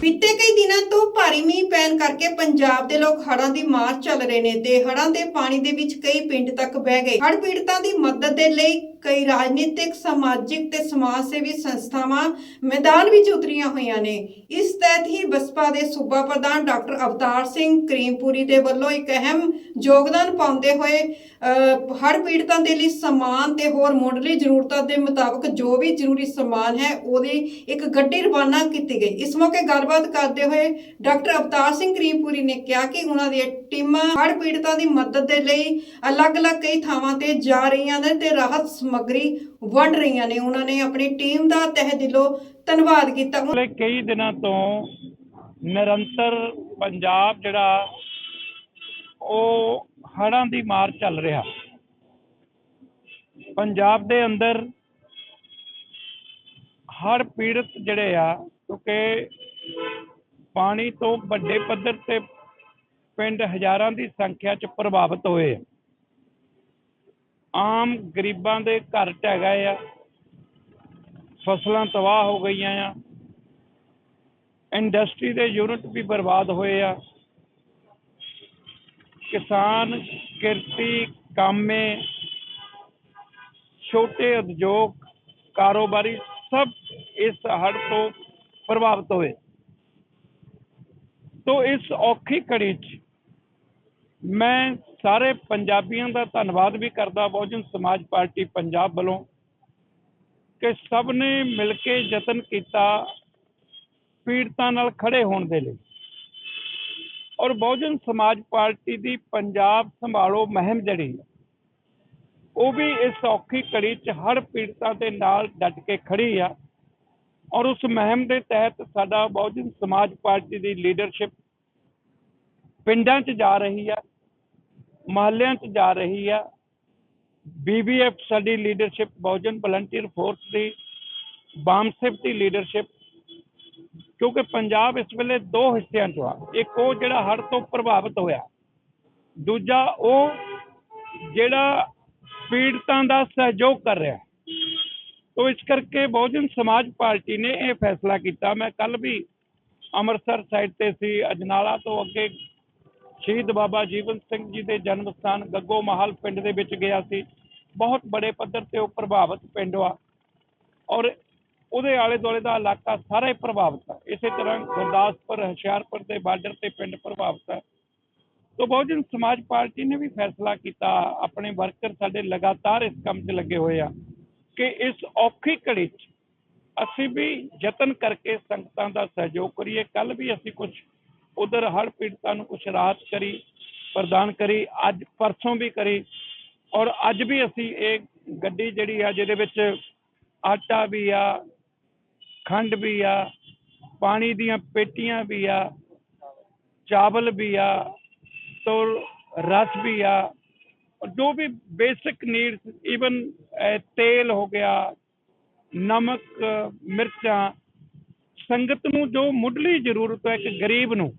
ਬੀਤੇ ਕਈ ਦਿਨਾਂ ਤੋਂ ਭਾਰੀ ਮੀਂਹ ਪੈਣ ਕਰਕੇ ਪੰਜਾਬ ਦੇ ਲੋਕ ਹੜ੍ਹਾਂ ਦੀ ਮਾਰ ਚੱਲ ਰਹੇ ਨੇ ਤੇ ਹੜ੍ਹਾਂ ਦੇ ਪਾਣੀ ਦੇ ਵਿੱਚ ਕਈ ਪਿੰਡ ਤੱਕ ਬਹਿ ਗਏ। ਹੜ੍ਹ ਪੀੜਤਾਂ ਦੀ ਮਦਦ ਦੇ ਲਈ ਕਈ ਰਾਜਨੀਤਿਕ ਸਮਾਜਿਕ ਤੇ ਸਮਾਜ ਸੇਵੀ ਸੰਸਥਾਵਾਂ ਮੈਦਾਨ ਵਿੱਚ ਉਤਰੀਆਂ ਹੋਈਆਂ ਨੇ। ਇਸ ਤਹਿਤ ਹੀ ਬਸਪਾ ਦੇ ਸੂਬਾ ਪ੍ਰਧਾਨ ਡਾਕਟਰ ਅਵਤਾਰ ਸਿੰਘ ਕਰੀਮਪੁਰੀ ਦੇ ਵੱਲੋਂ ਇੱਕ ਅਹਿਮ ਯੋਗਦਾਨ ਪਾਉਂਦੇ ਹੋਏ ਅਹ, ਪੀੜਤਾਂ ਦੇ ਲਈ ਸਮਾਨ ਤੇ ਹੋਰ ਮੁੱਢਲੀ ਜ਼ਰੂਰਤਾਂ ਦੇ ਮੁਤਾਬਕ ਜੋ ਵੀ ਜ਼ਰੂਰੀ ਸਮਾਨ ਹੈ ਉਹਦੀ ਇੱਕ ਗੱਡੀ ਰਵਾਨਾ ਕੀਤੀ ਗਈ। ਇਸ ਮੌਕੇ ਗੱਲਬਾਤ ਕਰਦੇ ਹੋਏ ਡਾਕਟਰ ਅਵਤਾਰ ਸਿੰਘ ਕਰੀਮਪੁਰੀ ਨੇ ਕਿਹਾ ਕਿ ਉਹਨਾਂ ਦੀਆਂ ਟੀਮਾਂ ਹਰ ਪੀੜਤਾਂ ਦੀ ਮਦਦ ਦੇ ਲਈ ਅਲੱਗ-ਅਲੱਗ ਕਈ ਥਾਵਾਂ ਤੇ ਜਾ ਰਹੀਆਂ ਨੇ ਤੇ ਰਾਹਤ ਸਮੱਗਰੀ ਵੰਡ ਰਹੀਆਂ ਨੇ। ਉਹਨਾਂ ਨੇ ਆਪਣੀ ਟੀਮ ਦਾ ਤਹਿ ਦਿਲੋਂ ਧੰਨਵਾਦ ਕੀਤਾ। ਪਿਛਲੇ ਕਈ ਦਿਨਾਂ ਤੋਂ ਨਿਰੰਤਰ ਪੰਜਾਬ ਜਿਹੜਾ, ਉਹ ਹੜ੍ਹਾਂ ਦੀ ਮਾਰ ਚੱਲ ਰਿਹਾ। ਪੰਜਾਬ ਦੇ ਅੰਦਰ ਹੜ੍ਹ ਪੀੜਤ ਜਿਹੜੇ ਆ, ਕਿਉਂਕਿ ਪਾਣੀ ਤੋਂ ਵੱਡੇ ਪੱਧਰ ਤੇ ਪਿੰਡ ਹਜ਼ਾਰਾਂ ਦੀ ਸੰਖਿਆ 'ਚ ਪ੍ਰਭਾਵਿਤ ਹੋਏ ਆ। ਆਮ ਗਰੀਬਾਂ ਦੇ ਘਰ ਢਹਿ ਗਏ ਆ। ਫਸਲਾਂ ਤਬਾਹ ਹੋ ਗਈਆਂ ਆ। ਇੰਡਸਟਰੀ ਦੇ ਯੂਨਿਟ ਵੀ ਬਰਬਾਦ ਹੋਏ ਆ। ਕਿਸਾਨ ਕਿਰਤੀ ਕਾਮੇ, ਛੋਟੇ ਉਦਯੋਗ, ਕਾਰੋਬਾਰੀ ਸਭ ਇਸ ਹੜ੍ਹ ਤੋਂ ਪ੍ਰਭਾਵਿਤ ਹੋਏ। ਤੋਂ ਇਸ ਔਖੀ ਘੜੀ 'ਚ ਮੈਂ ਸਾਰੇ ਪੰਜਾਬੀਆਂ ਦਾ ਧੰਨਵਾਦ ਵੀ ਕਰਦਾ ਬਹੁਜਨ ਸਮਾਜ ਪਾਰਟੀ ਪੰਜਾਬ ਵੱਲੋਂ ਕਿ ਸਭ ਨੇ ਮਿਲ ਕੇ ਯਤਨ ਕੀਤਾ ਪੀੜਤਾਂ ਨਾਲ ਖੜੇ ਹੋਣ ਦੇ ਲਈ। ਔਰ ਬਹੁਜਨ ਸਮਾਜ ਪਾਰਟੀ ਦੀ ਪੰਜਾਬ ਸੰਭਾਲੋ ਮੁਹਿੰਮ ਜਿਹੜੀ ਉਹ ਵੀ ਇਸ ਔਖੀ ਘੜੀ 'ਚ ਹਰ ਪੀੜਤਾਂ ਦੇ ਨਾਲ ਡਟ ਕੇ ਖੜੀ ਆ। ਔਰ ਉਸ ਮੁਹਿੰਮ ਦੇ ਤਹਿਤ ਸਾਡਾ ਬਹੁਜਨ ਸਮਾਜ ਪਾਰਟੀ ਦੀ ਲੀਡਰਸ਼ਿਪ ਪਿੰਡਾਂ 'ਚ ਜਾ ਰਹੀ ਆ ਮਹੱਲਿਆਂ 'ਚ ਜਾ ਰਹੀ ਆ। ਬੀਬੀਐਫ ਸਾਡੀ ਲੀਡਰਸ਼ਿਪ ਬਹੁਜਨ ਵਲੰਟੀਅਰ ਫੋਰਸ ਦੀ ਬਾਮਸਿਪ ਦੀ ਲੀਡਰਸ਼ਿਪ ਕਿਉਂਕਿ ਪੰਜਾਬ ਇਸ ਵੇਲੇ ਦੋ ਹਿੱਸਿਆਂ 'ਚ ਆ। ਇੱਕ ਉਹ ਜਿਹੜਾ ਹੜ੍ਹ ਤੋਂ ਪ੍ਰਭਾਵਿਤ ਹੋਇਆ। ਦੂਜਾ ਉਹ ਜਿਹੜਾ ਪੀੜਤਾਂ ਦਾ ਸਹਿਯੋਗ ਕਰ ਰਿਹਾ। ਤੋ ਇਸ ਕਰਕੇ ਬਹੁਜਨ ਸਮਾਜ ਪਾਰਟੀ ਨੇ ਇਹ ਫੈਸਲਾ ਕੀਤਾ। ਮੈਂ ਕੱਲ ਵੀ ਅੰਮ੍ਰਿਤਸਰ ਸਾਈਡ ਤੇ ਸੀ, ਅਜਨਾਲਾ ਤੋਂ ਅੱਗੇ ਸ਼ਹੀਦ ਬਾਬਾ ਜੀਵਨ ਸਿੰਘ ਜੀ ਦੇ ਜਨਮ ਸਥਾਨ ਗੱਗੋ ਮਹਲ ਪਿੰਡ ਦੇ ਵਿੱਚ ਗਿਆ ਸੀ। ਬਹੁਤ ਬੜੇ ਪੱਧਰ ਤੇ ਉਹ ਪ੍ਰਭਾਵਿਤ ਪਿੰਡ ਆ ਔਰ ਉਹਦੇ ਆਲੇ ਦੁਆਲੇ ਦਾ ਇਲਾਕਾ ਸਾਰਾ ਹੀ ਪ੍ਰਭਾਵਿਤ ਹੈ ਇਸੇ ਤਰ੍ਹਾਂ ਗੁਰਦਾਸਪੁਰ, ਹੁਸ਼ਿਆਰਪੁਰ ਦੇ ਬਾਰਡਰ ਤੇ ਪਿੰਡ ਪ੍ਰਭਾਵਿਤ ਹੈ ਤੋ ਬਹੁਜਨ ਸਮਾਜ ਪਾਰਟੀ ਨੇ ਵੀ ਫੈਸਲਾ ਕੀਤਾ, ਆਪਣੇ ਵਰਕਰ ਸਾਡੇ ਲਗਾਤਾਰ ਇਸ ਕੰਮ 'ਚ ਲੱਗੇ ਹੋਏ ਆ ਕਿ ਇਸ ਔਖੀ ਘੜੀ 'ਚ ਅਸੀਂ ਵੀ ਯਤਨ ਕਰਕੇ ਸੰਗਤਾਂ ਦਾ ਸਹਿਯੋਗ ਕਰੀਏ। ਕੱਲ ਵੀ ਅਸੀਂ ਕੁਝ ਉਧਰ ਹੜ੍ਹ ਪੀੜਤਾਂ ਨੂੰ ਕੁਝ ਰਾਹਤ ਕਰੀ, ਪ੍ਰਦਾਨ ਕਰੀ, ਅੱਜ ਪਰਸੋਂ ਵੀ ਕਰੀ। ਔਰ ਅੱਜ ਵੀ ਅਸੀਂ ਇਹ ਗੱਡੀ ਜਿਹੜੀ ਆ, ਜਿਹਦੇ ਵਿੱਚ ਆਟਾ ਵੀ ਆ, ਖੰਡ ਵੀ ਆ, ਪਾਣੀ ਦੀਆਂ ਪੇਟੀਆਂ ਵੀ ਆ, ਚਾਵਲ ਵੀ ਆ ਤੋ ਰਸ ਵੀ ਆ, ਜੋ ਵੀ ਬੇਸਿਕ ਨੀਡਸ ਇਵਨ ਤੇਲ ਹੋ ਗਿਆ, ਨਮਕ, ਮਿਰਚਾਂ, ਸੰਗਤ ਨੂੰ ਜੋ ਮੁੱਢਲੀ ਜ਼ਰੂਰਤ ਹੈ ਇੱਕ ਗਰੀਬ ਨੂੰ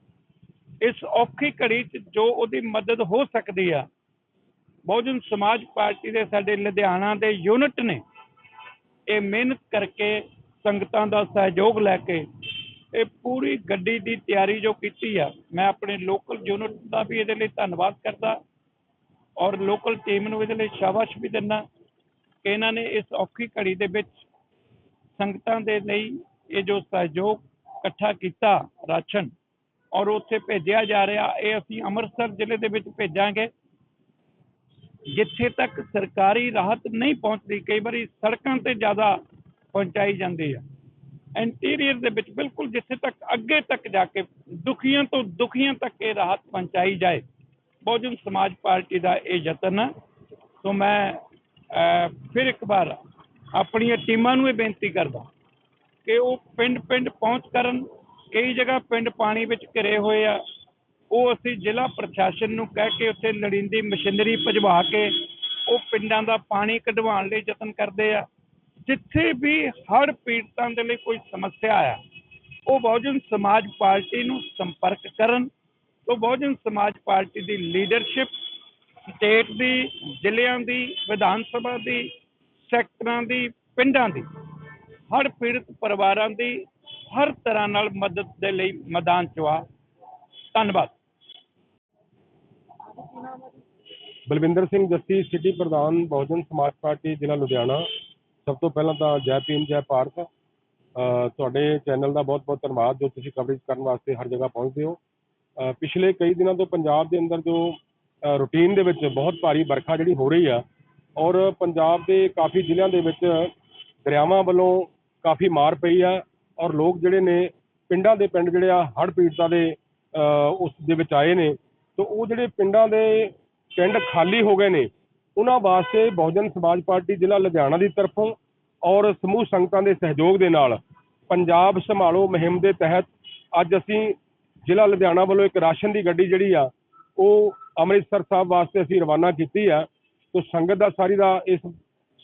ਇਸ ਔਖੀ ਘੜੀ 'ਚ ਜੋ ਉਹਦੀ ਮਦਦ ਹੋ ਸਕਦੀ ਆ, ਬਹੁਜਨ ਸਮਾਜ ਪਾਰਟੀ ਦੇ ਸਾਡੇ ਲੁਧਿਆਣਾ ਦੇ ਯੂਨਿਟ ਨੇ, ਇਹ ਮਿਹਨਤ ਕਰਕੇ ਸੰਗਤਾਂ ਦਾ ਸਹਿਯੋਗ ਲੈ ਕੇ ਇਹ ਪੂਰੀ ਗੱਡੀ ਦੀ ਤਿਆਰੀ ਜੋ ਕੀਤੀ ਆ, ਮੈਂ ਆਪਣੇ ਲੋਕਲ ਯੂਨਿਟ ਦਾ ਵੀ ਇਹਦੇ ਲਈ ਧੰਨਵਾਦ ਕਰਦਾ ਔਰ ਲੋਕਲ ਟੀਮ ਨੂੰ ਇਹਦੇ ਲਈ ਸ਼ਾਬਾਸ਼ ਵੀ ਦਿੰਦਾ ਕਿ ਇਹਨਾਂ ਨੇ ਇਸ ਔਖੀ ਘੜੀ ਦੇ ਵਿੱਚ ਸੰਗਤਾਂ ਦੇ ਲਈ ਇਹ ਜੋ ਸਹਿਯੋਗ ਇਕੱਠਾ ਕੀਤਾ ਰਾਸ਼ਨ ਔਰ ਉੱਥੇ ਭੇਜਿਆ ਜਾ ਰਿਹਾ, ਇਹ ਅਸੀਂ ਅੰਮ੍ਰਿਤਸਰ ਜ਼ਿਲ੍ਹੇ ਦੇ ਵਿੱਚ ਭੇਜਾਂਗੇ। ਜਿੱਥੇ ਤੱਕ ਸਰਕਾਰੀ ਰਾਹਤ ਨਹੀਂ ਪਹੁੰਚਦੀ, ਕਈ ਵਾਰੀ ਸੜਕਾਂ ਤੇ ਜ਼ਿਆਦਾ ਪਹੁੰਚਾਈ ਜਾਂਦੀ ਹੈ ਇੰਟੀਰੀਅਰ ਦੇ ਵਿੱਚ ਬਿਲਕੁਲ ਜਿੱਥੇ ਤੱਕ ਅੱਗੇ ਤੱਕ ਜਾ ਕੇ ਦੁਖੀਆਂ ਤੋਂ ਦੁਖੀਆਂ ਤੱਕ ਇਹ ਰਾਹਤ ਪਹੁੰਚਾਈ ਜਾਏ, ਬਹੁਜਨ ਸਮਾਜ ਪਾਰਟੀ ਦਾ ਇਹ ਯਤਨ ਹੈ ਸੋ ਮੈਂ ਫਿਰ ਇੱਕ ਵਾਰ ਆਪਣੀਆਂ ਟੀਮਾਂ ਨੂੰ ਇਹ ਬੇਨਤੀ ਕਰਦਾ ਕਿ ਉਹ ਪਿੰਡ ਪਿੰਡ ਪਹੁੰਚ ਕਰਨ ਕਈ ਜਗ੍ਹਾ ਪਿੰਡ ਪਾਣੀ ਵਿੱਚ ਘਿਰੇ ਹੋਏ ਆ। ਉਹ ਅਸੀਂ ਜ਼ਿਲ੍ਹਾ ਪ੍ਰਸ਼ਾਸਨ ਨੂੰ ਕਹਿ ਕੇ ਉੱਥੇ ਲੋੜੀਂਦੀ ਮਸ਼ੀਨਰੀ ਭਜਵਾ ਕੇ ਉਹ ਪਿੰਡਾਂ ਦਾ ਪਾਣੀ ਕਢਵਾਉਣ ਲਈ ਯਤਨ ਕਰਦੇ ਆ। ਜਿੱਥੇ ਵੀ ਹੜ੍ਹ ਪੀੜਤਾਂ ਦੇ ਲਈ ਕੋਈ ਸਮੱਸਿਆ ਆ, ਉਹ ਬਹੁਜਨ ਸਮਾਜ ਪਾਰਟੀ ਨੂੰ ਸੰਪਰਕ ਕਰਨ ਤੋਂ ਬਹੁਜਨ ਸਮਾਜ ਪਾਰਟੀ ਦੀ ਲੀਡਰਸ਼ਿਪ, ਸਟੇਟ ਦੀ, ਜ਼ਿਲ੍ਹਿਆਂ ਦੀ, ਵਿਧਾਨ ਸਭਾ ਦੀ, ਸੈਕਟਰਾਂ ਦੀ, ਪਿੰਡਾਂ ਦੀ, ਹੜ੍ਹ ਪੀੜਤ ਪਰਿਵਾਰਾਂ ਦੀ ਹਰ ਤਰ੍ਹਾਂ ਨਾਲ ਮਦਦ ਦੇ ਲਈ ਮੈਦਾਨ 'ਚ ਆ। ਧੰਨਵਾਦ। ਬਲਵਿੰਦਰ ਸਿੰਘ ਜੱਸੀ, ਸਿਟੀ ਪ੍ਰਧਾਨ ਬਹੁਜਨ ਸਮਾਜ ਪਾਰਟੀ, ਜ਼ਿਲ੍ਹਾ ਲੁਧਿਆਣਾ। ਸਭ ਤੋਂ ਪਹਿਲਾਂ ਤਾਂ ਜੈ ਭੀਮ, ਜੈ ਭਾਰਤ। ਤੁਹਾਡੇ ਚੈਨਲ ਦਾ ਬਹੁਤ ਬਹੁਤ ਧੰਨਵਾਦ, ਜੋ ਤੁਸੀਂ ਕਵਰੇਜ ਕਰਨ ਵਾਸਤੇ ਹਰ ਜਗ੍ਹਾ ਪਹੁੰਚਦੇ ਹੋ। ਪਿਛਲੇ ਕਈ ਦਿਨਾਂ ਤੋਂ ਪੰਜਾਬ ਦੇ ਅੰਦਰ ਜੋ ਰੂਟੀਨ ਦੇ ਵਿੱਚ ਬਹੁਤ ਭਾਰੀ ਵਰਖਾ ਜਿਹੜੀ ਹੋ ਰਹੀ ਆ, ਔਰ ਪੰਜਾਬ ਦੇ ਕਾਫੀ ਜ਼ਿਲ੍ਹਿਆਂ ਦੇ ਵਿੱਚ ਦਰਿਆਵਾਂ ਵੱਲੋਂ ਕਾਫੀ ਮਾਰ ਪਈ ਆ। ਔਰ ਲੋਕ ਜਿਹੜੇ ਨੇ ਪਿੰਡਾਂ ਦੇ ਪਿੰਡ ਜਿਹੜੇ ਆ, ਹੜ੍ਹ ਪੀੜਤਾਂ ਦੇ ਉਸ ਦੇ ਵਿੱਚ ਆਏ ਨੇ। ਤਾਂ ਉਹ ਜਿਹੜੇ ਪਿੰਡਾਂ ਦੇ ਪਿੰਡ ਖਾਲੀ ਹੋ ਗਏ ਨੇ, ਉਹਨਾਂ ਵਾਸਤੇ ਬਹੁਜਨ ਸਮਾਜ ਪਾਰਟੀ ਜ਼ਿਲ੍ਹਾ ਲੁਧਿਆਣਾ ਦੀ ਤਰਫੋਂ ਔਰ ਸਮੂਹ ਸੰਗਤਾਂ ਦੇ ਸਹਿਯੋਗ ਦੇ ਨਾਲ ਪੰਜਾਬ ਸੰਭਾਲੋ ਮੁਹਿੰਮ ਦੇ ਤਹਿਤ ਅੱਜ ਅਸੀਂ ਜ਼ਿਲ੍ਹਾ ਲੁਧਿਆਣਾ ਵੱਲੋਂ ਇੱਕ ਰਾਸ਼ਨ ਦੀ ਗੱਡੀ ਜਿਹੜੀ ਆ, ਉਹ ਅੰਮ੍ਰਿਤਸਰ ਸਾਹਿਬ ਵਾਸਤੇ ਅਸੀਂ ਰਵਾਨਾ ਕੀਤੀ ਆ। ਤੋ ਸੰਗਤ ਦਾ ਸਾਰੀ ਦਾ ਇਸ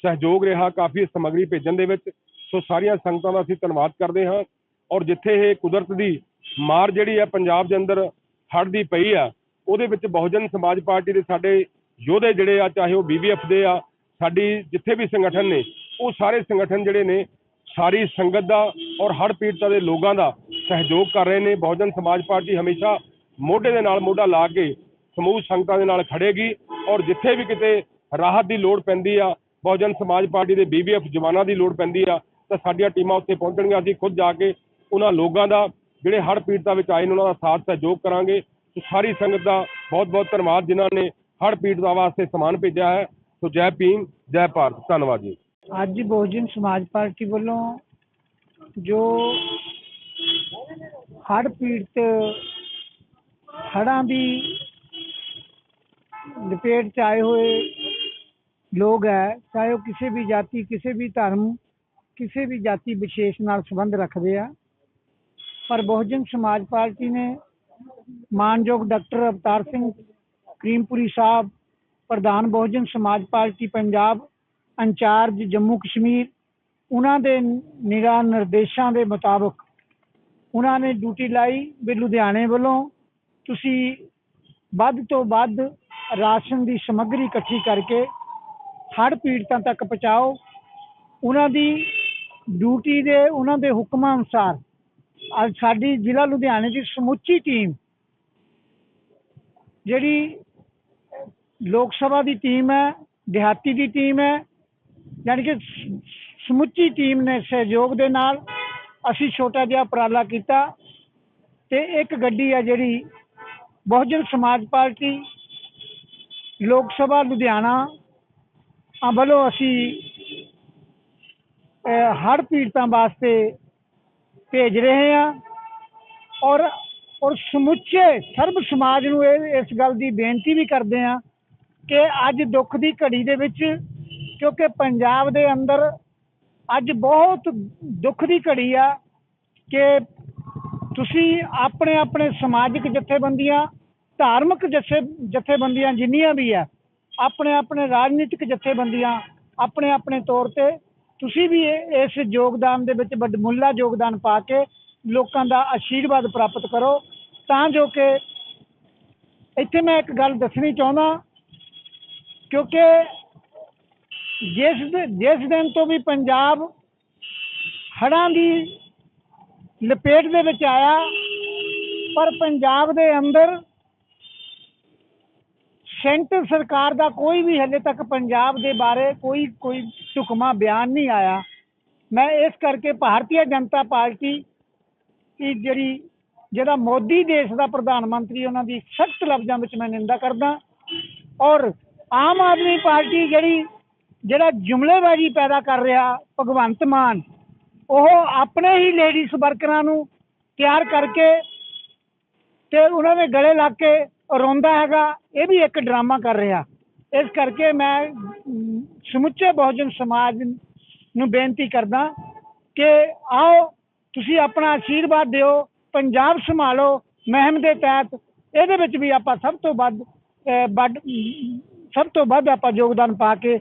ਸਹਿਯੋਗ ਰਿਹਾ, ਕਾਫੀ ਸਮੱਗਰੀ ਭੇਜਣ ਦੇ ਵਿੱਚ। ਸੋ ਸਾਰੀਆਂ ਸੰਗਤਾਂ ਦਾ ਅਸੀਂ ਧੰਨਵਾਦ ਕਰਦੇ ਹਾਂ। ਔਰ ਜਿੱਥੇ ਇਹ ਕੁਦਰਤ ਦੀ ਮਾਰ ਜਿਹੜੀ ਆ ਪੰਜਾਬ ਦੇ ਅੰਦਰ ਹੜ੍ਹ ਦੀ ਪਈ ਆ, ਉਹਦੇ ਵਿੱਚ ਬਹੁਜਨ ਸਮਾਜ ਪਾਰਟੀ ਦੇ ਸਾਡੇ ਯੋਧੇ ਜਿਹੜੇ ਆ, ਚਾਹੇ ਉਹ ਬੀਬੀਐਫ ਦੇ ਆ, ਸਾਡੀ ਜਿੱਥੇ ਵੀ ਸੰਗਠਨ ਨੇ, ਉਹ ਸਾਰੇ ਸੰਗਠਨ ਜਿਹੜੇ ਨੇ, ਸਾਰੀ ਸੰਗਤ ਦਾ ਔਰ ਹੜ੍ਹ ਪੀੜਤਾਂ ਦੇ ਲੋਕਾਂ ਦਾ ਸਹਿਯੋਗ ਕਰ ਰਹੇ ਨੇ। ਬਹੁਜਨ ਸਮਾਜ ਪਾਰਟੀ ਹਮੇਸ਼ਾ ਮੋਢੇ ਦੇ ਨਾਲ ਮੋਢਾ ਲਾ ਕੇ ਸਮੂਹ ਸੰਗਤਾਂ ਦੇ ਨਾਲ ਖੜੇਗੀ ਔਰ ਜਿੱਥੇ ਵੀ ਕਿਤੇ ਰਾਹਤ ਦੀ ਲੋੜ ਪੈਂਦੀ ਆ, ਬਹੁਜਨ ਸਮਾਜ ਪਾਰਟੀ ਦੇ ਬੀਬੀਐਫ ਜਵਾਨਾਂ ਦੀ ਲੋੜ ਪੈਂਦੀ ਆ ਤਾਂ ਸਾਡੀਆਂ ਟੀਮਾਂ ਉੱਥੇ ਪਹੁੰਚਣਗੀਆਂ। ਅਸੀਂ ਖੁਦ ਜਾ ਕੇ ਉਹਨਾਂ ਲੋਕਾਂ ਦਾ, ਜਿਹੜੇ ਹੜ੍ਹ ਪੀੜਤਾਂ ਵਿੱਚ ਆਏ ਨੇ, ਉਹਨਾਂ ਦਾ ਸਾਥ ਸਹਿਯੋਗ ਕਰਾਂਗੇ। ਸੋ ਸਾਰੀ ਸੰਗਤ ਦਾ ਬਹੁਤ ਬਹੁਤ ਧੰਨਵਾਦ, ਜਿਨ੍ਹਾਂ ਨੇ ਹੜ੍ਹ ਪੀੜਤਾਂ ਵਾਸਤੇ ਸਮਾਨ ਭੇਜਿਆ ਹੈ। ਸੋ ਜੈ ਭੀਮ, ਜੈ ਭਾਰਤ। ਧੰਨਵਾਦ ਜੀ। ਅੱਜ ਬਹੁਜਨ ਸਮਾਜ ਪਾਰਟੀ ਵੱਲੋਂ ਜੋ ਹੜ੍ਹ ਪੀੜਤ ਹੜ੍ਹਾਂ ਦੀ ਲਪੇਟ 'ਚ ਆਏ ਹੋਏ ਲੋਕ ਹੈ, ਚਾਹੇ ਉਹ ਕਿਸੇ ਵੀ ਜਾਤੀ, ਕਿਸੇ ਵੀ ਧਰਮ ਕਿਸੇ ਵੀ ਜਾਤੀ ਵਿਸ਼ੇਸ਼ ਨਾਲ ਸੰਬੰਧ ਰੱਖਦੇ ਆ। ਪਰ ਬਹੁਜਨ ਸਮਾਜ ਪਾਰਟੀ ਨੇ ਮਾਨਯੋਗ ਡਾਕਟਰ ਅਵਤਾਰ ਸਿੰਘ ਕਰੀਮਪੁਰੀ ਸਾਹਿਬ, ਪ੍ਰਧਾਨ Bahujan Samaj party Punjab, in charge Jammu Kashmir, ਉਹਨਾਂ ਦੇ ਨਿਗਾਹ ਨਿਰਦੇਸ਼ਾਂ ਦੇ ਮੁਤਾਬਕ ਉਹਨਾਂ ਨੇ ਡਿਊਟੀ ਲਾਈ ਵੀ ਲੁਧਿਆਣੇ ਵੱਲੋਂ ਤੁਸੀਂ ਵੱਧ ਤੋਂ ਵੱਧ ਰਾਸ਼ਨ ਦੀ ਸਮੱਗਰੀ ਇਕੱਠੀ ਕਰਕੇ ਹੜ੍ਹ ਪੀੜਤਾਂ ਤੱਕ ਪਹੁੰਚਾਓ। ਉਹਨਾਂ ਦੀ ਡਿਊਟੀ ਦੇ ਉਹਨਾਂ ਦੇ ਹੁਕਮਾਂ ਅਨੁਸਾਰ, ਅੱਜ ਸਾਡੀ ਜ਼ਿਲ੍ਹਾ ਲੁਧਿਆਣੇ ਦੀ ਸਮੁੱਚੀ ਟੀਮ, ਜਿਹੜੀ ਲੋਕ ਸਭਾ ਦੀ ਟੀਮ ਹੈ, ਦਿਹਾਤੀ ਦੀ ਟੀਮ ਹੈ, ਯਾਨੀ ਕਿ ਸਮੁੱਚੀ ਟੀਮ ਨੇ ਸਹਿਯੋਗ ਦੇ ਨਾਲ ਅਸੀਂ ਛੋਟਾ ਜਿਹਾ ਉਪਰਾਲਾ ਕੀਤਾ ਤੇ ਇੱਕ ਗੱਡੀ ਹੈ ਜਿਹੜੀ ਬਹੁਜਨ ਸਮਾਜ ਪਾਰਟੀ, ਲੋਕ ਸਭਾ ਲੁਧਿਆਣਾ ਵੱਲੋਂ ਅਸੀਂ ਅਹ, ਹੜ੍ਹ ਪੀੜਤਾਂ ਵਾਸਤੇ ਭੇਜ ਰਹੇ ਹਾਂ ਔਰ ਔਰ ਸਮੁੱਚੇ ਸਰਬ ਸਮਾਜ ਨੂੰ ਇਹ ਇਸ ਗੱਲ ਦੀ ਬੇਨਤੀ ਵੀ ਕਰਦੇ ਹਾਂ ਕਿ ਅੱਜ ਦੁੱਖ ਦੀ ਘੜੀ ਦੇ ਵਿੱਚ ਕਿਉਂਕਿ ਪੰਜਾਬ ਦੇ ਅੰਦਰ ਅੱਜ ਬਹੁਤ ਦੁੱਖ ਦੀ ਘੜੀ ਆ ਕਿ ਤੁਸੀਂ ਆਪਣੇ ਆਪਣੇ ਸਮਾਜਿਕ ਜਥੇਬੰਦੀਆਂ ਧਾਰਮਿਕ ਜਥੇ ਜਥੇਬੰਦੀਆਂ ਜਿੰਨੀਆਂ ਵੀ ਆ ਆਪਣੇ ਆਪਣੇ ਰਾਜਨੀਤਿਕ ਜਥੇਬੰਦੀਆਂ ਆਪਣੇ ਆਪਣੇ ਤੌਰ ਤੇ ਤੁਸੀਂ ਵੀ ਇਸ ਯੋਗਦਾਨ ਦੇ ਵਿੱਚ ਵੱਡਮੁੱਲਾ ਯੋਗਦਾਨ ਪਾ ਕੇ ਲੋਕਾਂ ਦਾ ਆਸ਼ੀਰਵਾਦ ਪ੍ਰਾਪਤ ਕਰੋ। ਤਾਂ ਜੋ ਕਿ ਇੱਥੇ ਮੈਂ ਇੱਕ ਗੱਲ ਦੱਸਣੀ ਚਾਹੁੰਦਾ, ਕਿਉਂਕਿ ਜਿਸ ਜਿਸ ਦਿਨ ਤੋਂ ਵੀ ਪੰਜਾਬ ਹੜ੍ਹਾਂ ਦੀ ਲਪੇਟ ਦੇ ਵਿੱਚ ਆਇਆ, ਪਰ ਪੰਜਾਬ ਦੇ ਅੰਦਰ ਸੈਂਟਰ ਸਰਕਾਰ ਦਾ ਕੋਈ ਵੀ ਹਲੇ ਤੱਕ ਪੰਜਾਬ ਦੇ ਬਾਰੇ ਕੋਈ ਕੋਈ ਢੁਕਮਾ ਬਿਆਨ ਨਹੀਂ ਆਇਆ। ਮੈਂ ਇਸ ਕਰਕੇ ਭਾਰਤੀ ਜਨਤਾ ਪਾਰਟੀ ਦੀ ਜਿਹੜੀ, ਜਿਹੜਾ ਮੋਦੀ ਦੇਸ਼ ਦਾ ਪ੍ਰਧਾਨ ਮੰਤਰੀ, ਉਹਨਾਂ ਦੀ ਸਖਤ ਲਫ਼ਜ਼ਾਂ ਵਿੱਚ ਮੈਂ ਨਿੰਦਾ ਕਰਦਾ। ਔਰ ਆਮ ਆਦਮੀ ਪਾਰਟੀ ਜਿਹੜੀ, ਜਿਹੜਾ ਜੁਮਲੇਬਾਜ਼ੀ ਪੈਦਾ ਕਰ ਰਿਹਾ, ਭਗਵੰਤ ਮਾਨ, ਉਹ ਆਪਣੇ ਹੀ ਲੇਡੀਜ਼ ਵਰਕਰਾਂ ਨੂੰ ਤਿਆਰ ਕਰਕੇ ਤੇ ਉਹਨਾਂ ਦੇ ਗਲੇ ਲੱਗ ਕੇ ਰੋਂਦਾ ਹੈਗਾ ਇਹ ਵੀ ਇੱਕ ਡਰਾਮਾ ਕਰ ਰਿਹਾ। ਇਸ ਕਰਕੇ ਮੈਂ ਸਮੁੱਚੇ ਬਹੁਜਨ ਸਮਾਜ ਨੂੰ ਬੇਨਤੀ ਕਰਦਾ ਕਿ ਆਓ ਤੁਸੀਂ ਆਪਣਾ ਆਸ਼ੀਰਵਾਦ ਦਿਓ ਪੰਜਾਬ ਸੰਭਾਲੋ ਮਹਿਮ ਦੇ ਤਹਿਤ ਇਹਦੇ ਵਿੱਚ ਵੀ ਆਪਾਂ ਸਭ ਤੋਂ ਵੱਧ ਅਹ, ਵੱਡ ਸਭ ਤੋਂ ਵੱਧ ਆਪਾਂ ਯੋਗਦਾਨ ਪਾ ਕੇ